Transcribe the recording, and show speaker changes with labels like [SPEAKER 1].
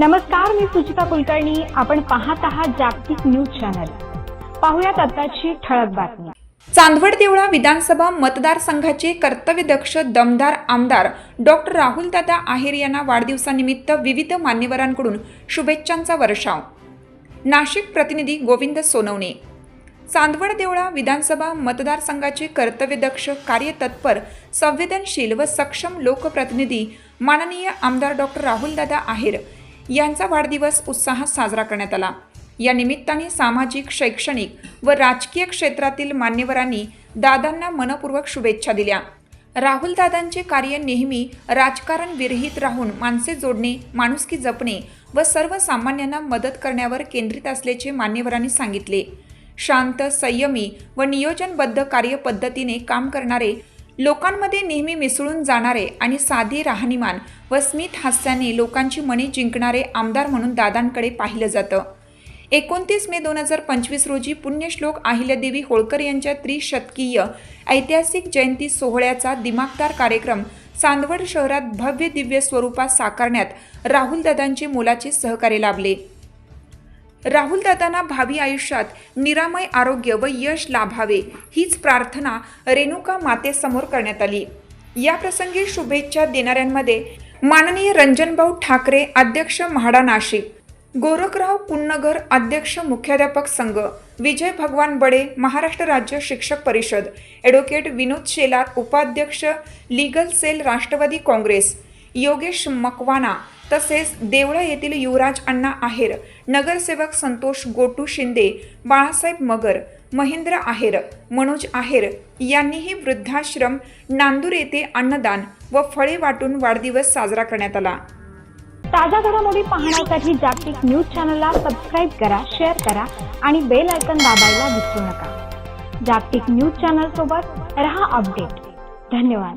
[SPEAKER 1] नमस्कार मी सुचिता कुलकर्णी. आपण पाहत आहात जागतिक न्यूज चॅनल. पाहुयात आताची ठळक बातमी.
[SPEAKER 2] चांदवड देवळा विधानसभा मतदारसंघाचे कर्तव्यदक्ष दमदार आमदार डॉक्टर राहुलदादा आहेर यांना वाढदिवसानिमित्त विविध मान्यवरांकडून शुभेच्छांचा वर्षाव. नाशिक प्रतिनिधी गोविंद सोनवणे. चांदवड देवळा विधानसभा मतदारसंघाचे कर्तव्यदक्ष कार्यतत्पर संवेदनशील व सक्षम लोकप्रतिनिधी माननीय आमदार डॉक्टर राहुलदादा आहेर यांचा वाढदिवस उत्साहात साजरा करण्यात आला. या निमित्ताने सामाजिक शैक्षणिक व राजकीय क्षेत्रातील मान्यवरांनी दादांना मनपूर्वक शुभेच्छा दिल्या. राहुलदादांचे कार्य नेहमी राजकारण विरहित राहून माणसे जोडणे माणुसकी जपणे व सर्वसामान्यांना मदत करण्यावर केंद्रित असल्याचे मान्यवरांनी सांगितले. शांत संयमी व नियोजनबद्ध कार्यपद्धतीने काम करणारे लोकांमध्ये नेहमी मिसळून जाणारे आणि साधी राहणीमान व स्मित हास्याने लोकांची मने जिंकणारे आमदार म्हणून दादांकडे पाहिलं जातं. एकोणतीस मे दोन हजार पंचवीस रोजी पुण्यश्लोक अहिल्यादेवी होळकर यांच्या त्रिशतकीय ऐतिहासिक जयंती सोहळ्याचा दिमागदार कार्यक्रम चांदवड शहरात भव्य दिव्य स्वरूपात साकारण्यात राहुलदादांचे मोलाचे सहकार्य लाभले. राहुलदादांना भावी आयुष्यात निरामय आरोग्य व यश लाभावे हीच प्रार्थना रेणुका मातेसमोर करण्यात आली. या प्रसंगी शुभेच्छा देणाऱ्यांमध्ये माननीय रंजनभाऊ ठाकरे अध्यक्ष म्हाडा नाशिक गोरखराव कुन्नगर अध्यक्ष मुख्याध्यापक संघ विजय भगवान बडे महाराष्ट्र राज्य शिक्षक परिषद ॲडव्होकेट विनोद शेलार उपाध्यक्ष legal cell Rashtrawadi Congress Yogesh Makwana तसेच देवळा येथील युवराज अण्णा आहेर नगरसेवक संतोष गोटू शिंदे बाळासाहेब मगर महेंद्र आहेर मनोज आहेर यांनीही वृद्धाश्रम नांदूर येथे अन्नदान व फळे वाटून वाढदिवस साजरा करण्यात आला.
[SPEAKER 1] ताज्या घडामोडी पाहण्यासाठी जागतिक न्यूज चॅनलला सबस्क्राईब करा शेअर करा आणि बेल आयकन दाबायला विसरू नका. जागतिक न्यूज चॅनल सोबत रहा अपडेट. धन्यवाद.